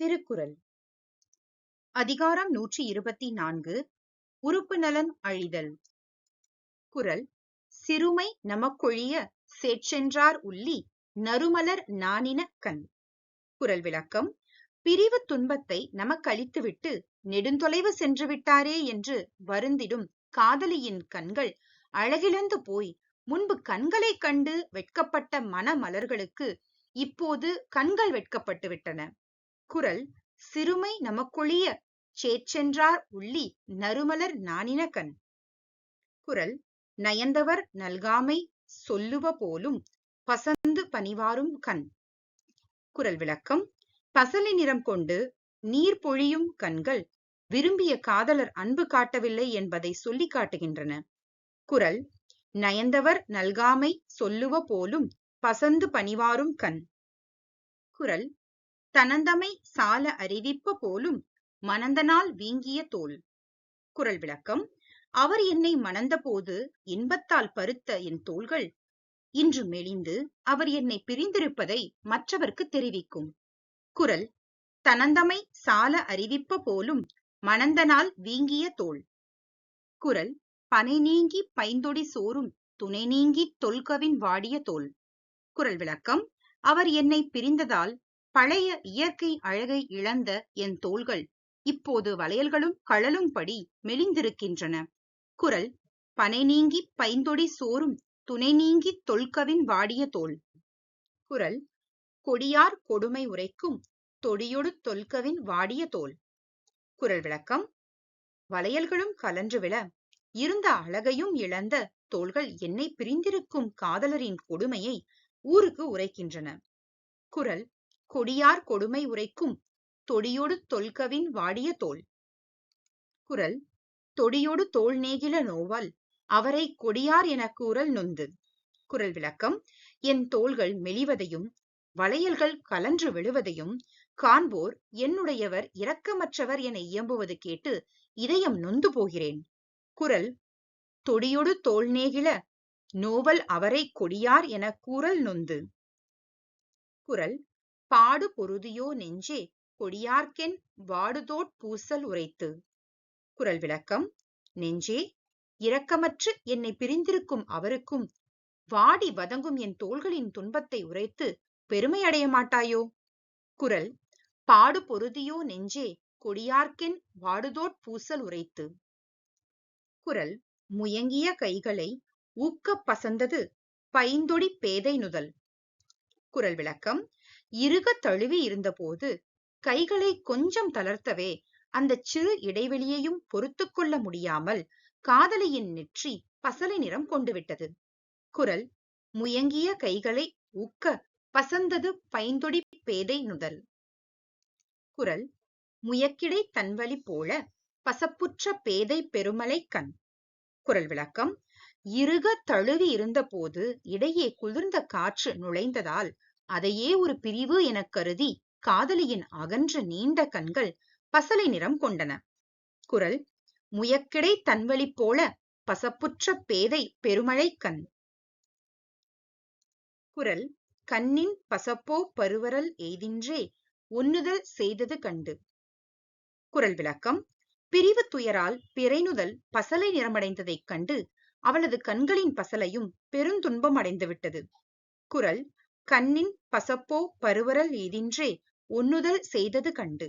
திருக்குறள். அதிகாரம் நூற்றி இருபத்தி நான்கு உறுப்பு நலன் அழிதல். குரல் சிறுமை நமக்கொழிய சேற்றென்றார் உள்ளி நறுமலர் நாணின கண். குரல் விளக்கம் பிரிவு துன்பத்தை நமக்களித்துவிட்டு நெடுந்தொலைவு சென்று விட்டாரே என்று வருந்திடும் காதலியின் கண்கள் அழகிழந்து போய் முன்பு கண்களைக் கண்டு வெட்கப்பட்ட மனமலர்களுக்கு இப்போது கண்கள் வெட்கப்பட்டு விட்டன அக்குரல் சிறுமை நமக்கொழிய சேற்றென்றார் உள்ளி நறுமலர் நாணின கண் நயந்தவர் நல்காமை சொல்லுவ போலும் பசந்து பணிவாரும் கண். குரல் விளக்கம் பசலை நிறம் கொண்டு நீர் பொழியும் கண்கள் விரும்பிய காதலர் அன்பு காட்டவில்லை என்பதை சொல்லி காட்டுகின்றன. குரல் நயந்தவர் நல்காமை சொல்லுவ போலும் பசந்து பணிவாரும் கண். குரல் தனந்தமை சால அறிவிப்ப போலும் மணந்தனால் வீங்கிய தோல். குரல் விளக்கம் அவர் என்னை மணந்தபோது இன்பத்தால் பருத்த என் தோள்கள். இன்று மெலிந்து அவர் என்னை பிரிந்திருப்பதை மற்றவர்க்கு தெரிவிக்கும். குரல் தனந்தமை சால அறிவிப்ப போலும் மணந்தனால் வீங்கிய தோல் குரல் பனை நீங்கி பைந்தொடி சோறும் துணை நீங்கி தொல்கவின் வாடிய தோல் குரல் விளக்கம் அவர் என்னை பிரிந்ததால் பழைய இயற்கை அழகை இழந்த என் தோள்கள் இப்போது வளையல்களும் கழலும்படி மெலிந்திருக்கின்றன. குரல் பனை நீங்கி பைந்தொடி சோறும் துணை நீங்கி தொல்கவின் வாடிய தோல் குரல் கொடியார் கொடுமை உரைக்கும் தொடியொடு தொல்கவின் வாடிய தோல் குரல் விளக்கம் வளையல்களும் கலன்று விழ இருந்த அழகையும் இழந்த தோள்கள் என்னை பிரிந்திருக்கும் காதலரின் கொடுமையை ஊருக்கு உரைக்கின்றன குரல் கொடியார் கொடுமை உரைக்கும் தொடியொடு தொல்கவின் வாடிய தோல். குரல் தொடியொடு தோல் நேகில நோவால் அவரை கொடியார் என கூறல் நொந்து குரல் விளக்கம் என் தோள்கள் மெலிவதையும் வளையல்கள் கலன்று விழுவதையும் காண்போர் என்னுடையவர் இரக்கமற்றவர் என இயம்புவது கேட்டு இதயம் நொந்து போகிறேன் குரல் தொடியொடு தோல் நேகில நோவல் அவரை கொடியார் என கூறல் நொந்து குரல் பாடு பொருதியோ நெஞ்சே கொடியார்க்கென் வாடுதோட் பூசல் உரைத்து. குரல் விளக்கம் நெஞ்சே இரக்கமற்று என்னை பிரிந்திருக்கும் அவருக்கும் வாடி வதங்கும் என் தோள்களின் துன்பத்தை உரைத்து பெருமை அடைய மாட்டாயோ? குரல் பாடு பொருதியோ நெஞ்சே கொடியார்க்கென் வாடுதோட் பூசல் உரைத்து. குரல் முயங்கிய கைகளை ஊக்கப் பசந்தது பைந்தொடி பேதை நுதல் குரல் விளக்கம் இருக தழுவி இருந்தபோது கைகளை கொஞ்சம் தளர்த்தவே அந்த சிறு இடைவெளியையும் பொறுத்து கொள்ள முடியாமல் காதலியின் நெற்றி பசலை நிறம் கொண்டு விட்டது. முயங்கிய கைகளை ஊக்க பசந்தது பைந்தொடி பேதை நுதல் குரல் முயக்கிடை தன்வழி போல பசப்புற்ற பேதை பெருமலை கண் குரல் விளக்கம் இருக தழுவி இருந்தபோது இடையே குளிர்ந்த காற்று நுழைந்ததால் அதையே ஒரு பிரிவு எனக் கருதி காதலியின் அகன்ற நீண்ட கண்கள் பசலை நிறம் கொண்டன. குரல் முயக்கிடை தன்வழி போல பசப்புற்ற பேதை பெருமழை கண் குரல் கண்ணின் பசப்போ பருவரல் எய்தின்றே ஒன்னுதல் செய்தது கண்டு குரல் விளக்கம் பிரிவு துயரால் பிறைனுதல் பசலை நிறமடைந்ததைக் கண்டு அவளது கண்களின் பசலையும் பெருந்துன்பம் அடைந்து விட்டது கண்ணின் பசப்போ பருவரல் ஏதின்றே ஒன்னுதல் செய்தது கண்டு.